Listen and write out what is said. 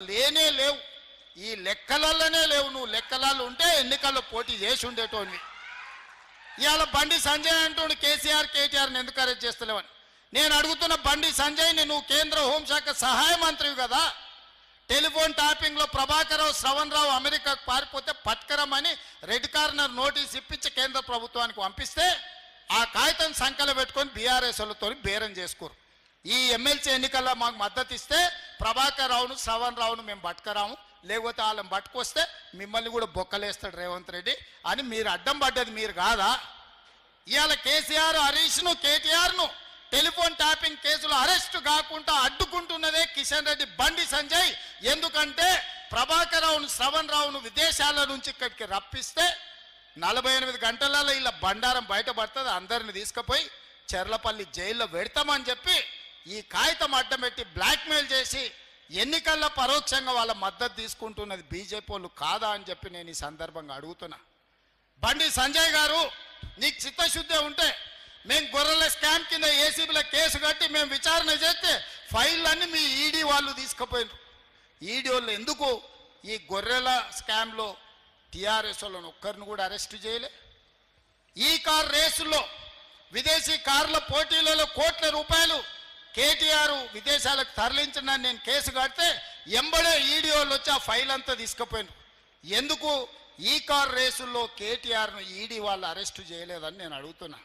లేనే లేవు. ఈ లెక్కలలోనే లేవు. నువ్వు లెక్కలలో ఉంటే ఎన్నికల్లో పోటీ చేసి ఉండేటోని ఇవాళ బండి సంజయ్ అంటూ కేసీఆర్ కేటీఆర్ని ఎందుకు అరెస్ట్ చేస్తలేవని. నేను అడుగుతున్న బండి సంజయ్ని నువ్వు కేంద్ర హోంశాఖ సహాయ మంత్రివి కదా. టెలిఫోన్ టాపింగ్లో ప్రభాకరరావు శ్రవణ్ రావు అమెరికాకు పారిపోతే పట్కరమని రెడ్ కార్నర్ నోటీస్ ఇప్పించి కేంద్ర ప్రభుత్వానికి పంపిస్తే ఆ కాగితం సంఖ్యలో పెట్టుకొని బీఆర్ఎస్ వాళ్ళతో బేరం చేసుకోరు. ఈ ఎమ్మెల్సీ ఎన్నికల్లో మాకు మద్దతు ఇస్తే ప్రభాకర్ రావును శ్రవణ్ రావును మేము పట్టుకరాము. లేకపోతే వాళ్ళని పట్టుకొస్తే మిమ్మల్ని కూడా బొక్కలేస్తాడు రేవంత్ రెడ్డి అని మీరు అడ్డం పడ్డది మీరు కాదా? ఇవాళ కేసీఆర్ హరీష్ను కేటీఆర్ను టెలిఫోన్ ట్యాపింగ్ కేసులో అరెస్ట్ కాకుండా అడ్డుకుంటున్నదే కిషన్ రెడ్డి బండి సంజయ్. ఎందుకంటే ప్రభాకర్ రావును శ్రవణ్ రావును విదేశాల నుంచి ఇక్కడికి రప్పిస్తే నలభై ఎనిమిది గంటలలో ఇలా బండారం బయటపడుతుంది. అందరిని తీసుకుపోయి చెర్లపల్లి జైల్లో పెడతామని చెప్పి ఈ కాగితం అడ్డం పెట్టి బ్లాక్మెయిల్ చేసి ఎన్నికల్లో పరోక్షంగా వాళ్ళ మద్దతు తీసుకుంటున్నది బీజేపీ వాళ్ళు కాదా అని చెప్పి నేను ఈ సందర్భంగా అడుగుతున్నా. బండి సంజయ్ గారు నీకు చిత్తశుద్ధి ఉంటే మేము గొర్రెల స్కామ్ కింద ఏసీబీలో కేసు కట్టి మేము విచారణ చేస్తే ఫైళ్ళన్నీ మీ ఈడీ వాళ్ళు తీసుకుపోయినారు. ఈడీ వాళ్ళు ఎందుకు ఈ గొర్రెల స్కామ్లో టీఆర్ఎస్ వాళ్ళని ఒక్కరిని కూడా అరెస్ట్ చేయలే? ఈ కార్ రేసుల్లో విదేశీ కార్ల పోటీలలో కోట్ల రూపాయలు కేటీఆర్ విదేశాలకు తరలించిన నేను కేసు కడితే ఎంబడే ఈడీ వాళ్ళు వచ్చి ఆ ఫైల్ అంతా తీసుకుపోయాను ఎందుకు? ఈ కార్ రేసుల్లో కేటీఆర్ను ఈడీ వాళ్ళు అరెస్టు చేయలేదని నేను అడుగుతున్నా.